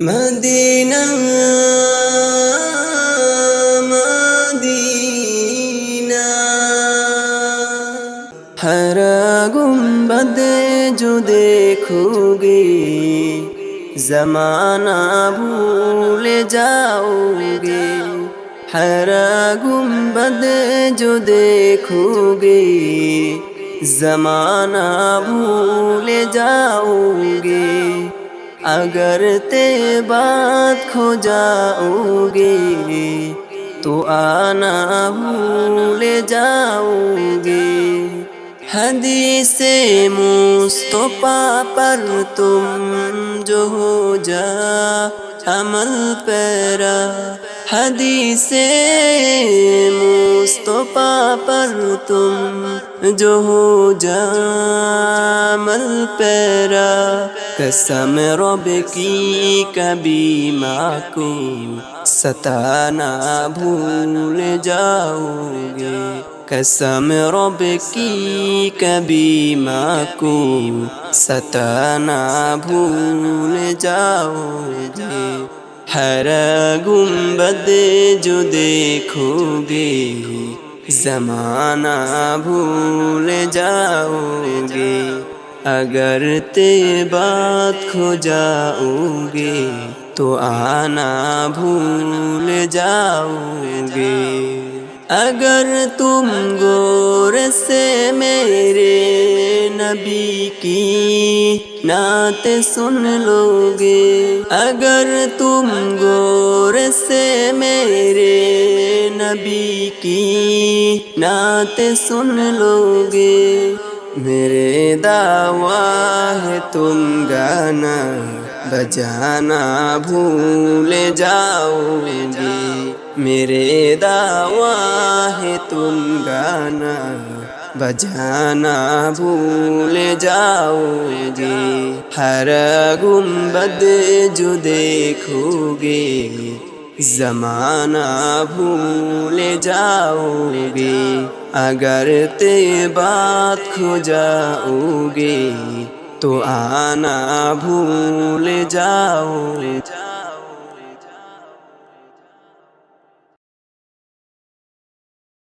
مدینہ مدینہ ہر گنبد جو دیکھو گے زمانہ بھول جاؤ گے ہر گنبد جو دیکھو گے اگر تے بات کھو جاؤ گے تو آنا بھول جاؤ گے۔ حدیث مصطفیٰ پر تم جو ہو جا، عمل پیرا۔ حدیث مصطفیٰ پر تم جو ہو جامل پیرا، قسم رب کی کبھی ماں کو ستانا بھول جاؤ گے۔ قسم رب کی کبھی ماں کو ستانا بھول جاؤ گے۔ ہر گنبد جو دیکھو گے، زمانہ بھول جاؤ گے۔ اگر تے بات کھو جاؤ گے، تو آنا بھول جاؤ گے۔ اگر تم گور سے نبی کی نعت سن لو گے اگر تم غور سے میرے نبی کی نعت سن لو گے میرے دعویٰ ہے تم گانا بجانا بھول جاؤ گے۔ میرے دعویٰ ہے تم گانا بجانا بھول جاؤ گے۔ ہر گنبد جو دیکھو گے، زمانہ بھول جاؤ گے۔ اگر تے بات کھو جاؤ گے، تو آنا بھول جاؤ